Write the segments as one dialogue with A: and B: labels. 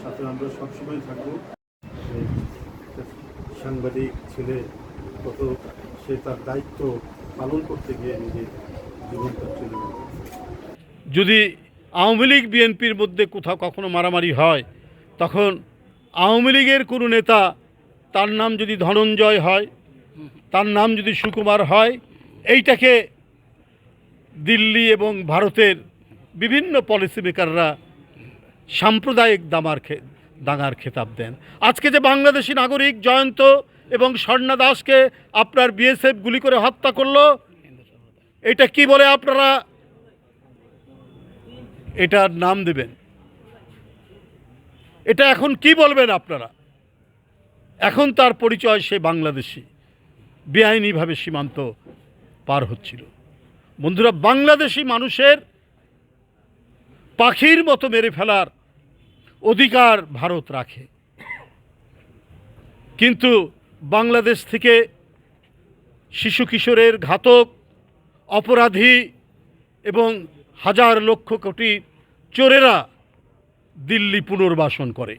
A: সাথে আমরা সবসময় থাকব। সাংবাদিক ছেলে কত, সে তার দায়িত্ব পালন করতে গিয়ে নিজের জীবনটা চলে
B: যদি আওয়ামী লীগ বিএনপির মধ্যে কোথাও কখনো মারামারি হয়, তখন আওয়ামী লীগের কোনো নেতা তার নাম যদি ধনঞ্জয় হয়, তার নাম যদি সুকুমার হয়, এইটাকে দিল্লি এবং ভারতের বিভিন্ন পলিসি মেকাররা সাম্প্রদায়িক দামার খে দাঙ্গার খেতাব দেন। আজকে যে বাংলাদেশি নাগরিক জয়ন্ত এবং স্বর্ণা দাসকে আপনার বিএসএফ গুলি করে হত্যা করল, এটা কি বলে আপনারা? এটার নাম দেবেন। এটা এখন কি বলবেন আপনারা? এখন তার পরিচয় সে বাংলাদেশি। বেআইনিভাবে সীমান্ত পার হচ্ছিল। বন্ধুরা, বাংলাদেশি মানুষের পাখির মতো মেরে ফেলার অধিকার ভারত রাখে। কিন্তু বাংলাদেশ থেকে শিশু কিশোরের ঘাতক, অপরাধী এবং হাজার লক্ষ কোটি চোরেরা দিল্লি পুনর্বাসন করে।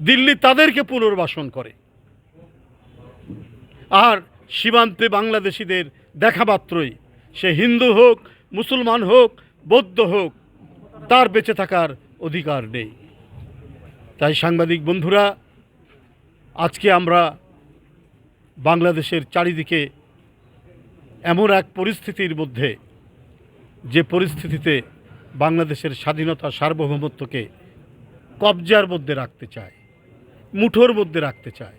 B: দিল্লি তাদেরকে পুনর্বাসন করে। আর সীমান্তে বাংলাদেশিদের দেখা মাত্রই সে হিন্দু হোক, মুসলমান হোক, বৌদ্ধ হোক, তার বেঁচে থাকার অধিকার নেই। তাই সাংবাদিক বন্ধুরা, আজকে আমরা বাংলাদেশের চারিদিকে এমন এক পরিস্থিতির মধ্যে, যে পরিস্থিতিতে বাংলাদেশের স্বাধীনতা সার্বভৌমত্বকে কবজার মধ্যে রাখতে চায়। মুঠোর মধ্যে রাখতে চায়।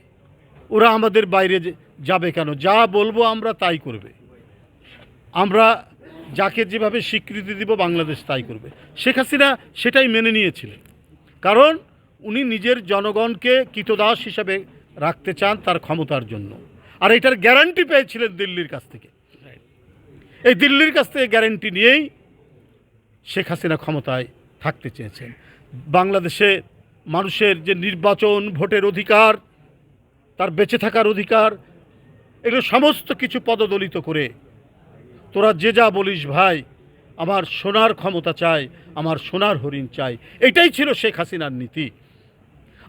B: ওরা আমাদের বাইরে যাবে কেন? যা বলব আমরা তাই করবে। আমরা যাকে যেভাবে স্বীকৃতি দিব বাংলাদেশ তাই করবে। শেখ হাসিনা সেটাই মেনে নিয়েছিলেন। কারণ উনি নিজের জনগণকে কৃতদাস হিসাবে রাখতে চান তার ক্ষমতার জন্য। আর এটার গ্যারান্টি পেয়েছিলেন দিল্লির কাছ থেকে। এই দিল্লির কাছ থেকে গ্যারান্টি নিয়েই শেখ হাসিনা ক্ষমতায় থাকতে চেয়েছেন। বাংলাদেশে মানুষের যে নির্বাচন, ভোটের অধিকার, তার বেঁচে থাকার অধিকার, এগুলো সমস্ত কিছু পদদলিত করে তোরা যে যা বলিস ভাই, আমার সোনার ক্ষমতা চাই, আমার সোনার হরিণ চাই। এটাই ছিল শেখ হাসিনার নীতি।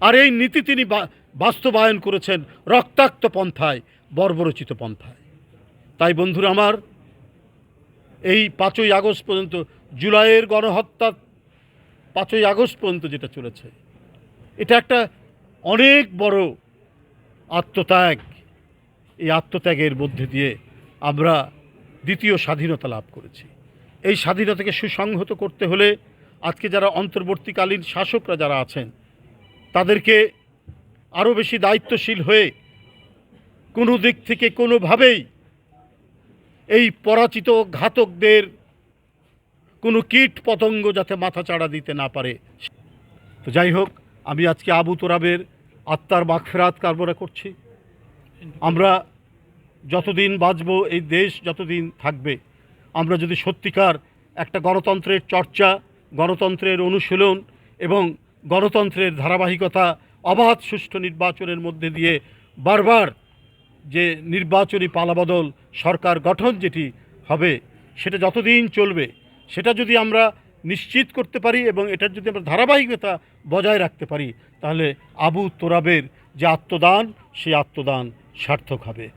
B: আর এই নীতি তিনি বাস্তবায়ন করেছেন রক্তাক্ত পন্থায়, বর্বরচিত পন্থায়। তাই বন্ধুরা আমার, এই পাঁচই আগস্ট পর্যন্ত, জুলাইয়ের গণহত্যা পাঁচই আগস্ট পর্যন্ত যেটা চলেছে এটা একটা অনেক বড় আত্মত্যাগ। এই আত্মত্যাগের মধ্যে দিয়ে আমরা দ্বিতীয় স্বাধীনতা লাভ করেছি। এই স্বাধীনতাকে সুসংহত করতে হলে আজকে যারা অন্তর্বর্তীকালীন শাসকরা যারা আছেন, তাদেরকে আরও বেশি দায়িত্বশীল হয়ে কোনো দিক থেকে কোনোভাবেই এই পরাচিত ঘাতকদের কোনো কীট পতঙ্গ যাতে মাথা চাড়া দিতে না পারে। তো যাই হোক আমি আজকে আবু তোরাবের আত্মার মাগফেরাত কামনা করছি। আমরা যতদিন বাঁচব, এই দেশ যতদিন থাকবে, আমরা যদি সত্যিকার একটা গণতন্ত্রের চর্চা, গণতন্ত্রের অনুশীলন এবং গণতন্ত্রের ধারাবাহিকতা, অবাধ সুষ্ঠু নির্বাচনের মধ্যে দিয়ে বারবার যে নির্বাচনী পালাবদল সরকার গঠন যেটি হবে, সেটা যতদিন চলবে, সেটা যদি আমরা নিশ্চিত করতে পারি এবং এটার যদি আমরা ধারাবাহিকতা বজায় রাখতে পারি, তাহলে আবু তোরাবের যে আত্মদান, সেই আত্মদান সার্থক হবে।